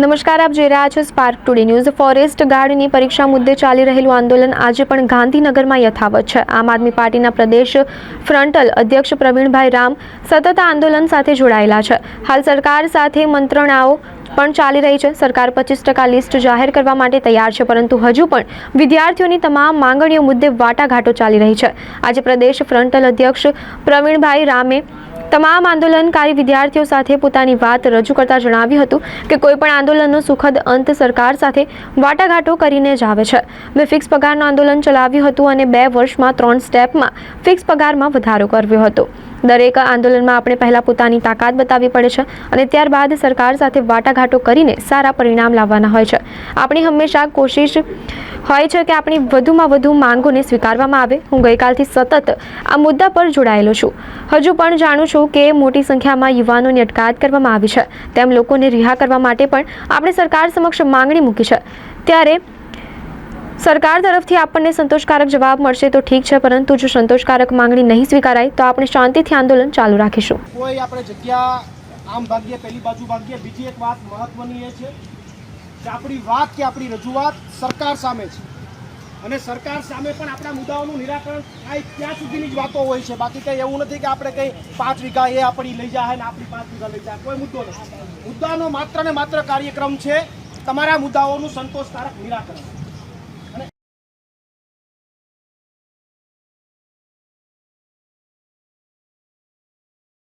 નમસ્કાર, આપ જોઈ રહ્યા છો સ્પાર્ક ટુડે ન્યૂઝ ફોરેસ્ટ ગાર્ડની પરીક્ષા મુદ્દે ચાલી રહેલું આંદોલન આજે પણ ગાંધીનગરમાં યથાવત છે. આમ આદમી પાર્ટીના પ્રદેશ ફ્રન્ટલ અધ્યક્ષ પ્રવીણભાઈ રામ સતત આંદોલન સાથે જોડાયેલા છે. હાલ સરકાર સાથે મંત્રણાઓ પણ ચાલી રહી છે. સરકાર પચીસ ટકા લિસ્ટ જાહેર કરવા માટે તૈયાર છે, પરંતુ હજુ પણ વિદ્યાર્થીઓની તમામ માંગણીઓ મુદ્દે વાટાઘાટો ચાલી રહી છે. આજે પ્રદેશ ફ્રન્ટલ અધ્યક્ષ પ્રવીણભાઈ રામે તમામ આંદોલનકારી વિદ્યાર્થીઓ સાથે પોતાની વાત રજૂ કરતા જણાવ્યું હતું કે કોઈપણ આંદોલનનો સુખદ અંત સરકાર સાથે વાટાઘાટો કરીને જ આવે છે. મેં ફિક્સ પગારનું આંદોલન ચલાવ્યું હતું અને બે વર્ષમાં ત્રણ સ્ટેપમાં ફિક્સ પગારમાં વધારો કર્યો હતો. દરેક આંદોલનમાં આપણે પહેલાં પોતાની તાકાત બતાવવી પડે છે અને ત્યારબાદ સરકાર સાથે વાટાઘાટો કરીને સારા પરિણામ લાવવાના હોય છે. આપણી હંમેશા કોશિશ હોય છે કે આપણી વધુમાં વધુ માંગોને સ્વીકારવામાં આવે. હું ગઈકાલથી સતત આ મુદ્દા પર જોડાયેલો છું. હજુ પણ જાણું છું કે મોટી સંખ્યામાં યુવાનોની અટકાયત કરવામાં આવી છે. તેમ લોકોને રિહા કરવા માટે પણ આપણે સરકાર સમક્ષ માંગણી મૂકી છે. ત્યારે સરકાર તરફથી આપણને સંતોષકારક જવાબ મળશે તો ઠીક છે, પરંતુ જો સંતોષકારક માંગણી નહીં સ્વીકારાય, તો આપણે શાંતિથી આંદોલન ચાલુ રાખીશું. કોઈ આપણે જગ્યા આમ ભાગીએ, પહેલી બાજુ ભાગ્યે બીજી એક વાત મહત્વની એ છે કે આપણી વાત કે આપણી રજૂઆત સરકાર સામે છે. અને સરકાર સામે પણ આપણા મુદ્દાઓનું નિરાકરણ થાય ત્યાં સુધીની જ વાતો હોય છે. બાકી કંઈ એવું નથી કે આપણે કંઈ પાંચ વીઘા એ આપણી લઈ જાય ને આપણી પાંચ વીઘા લઈ જાય. કોઈ મુદ્દો નથી. મુદ્દાનો માત્ર ને માત્ર કાર્યક્રમ છે તમારા મુદ્દાઓનું સંતોષકારક નિરાકરણ.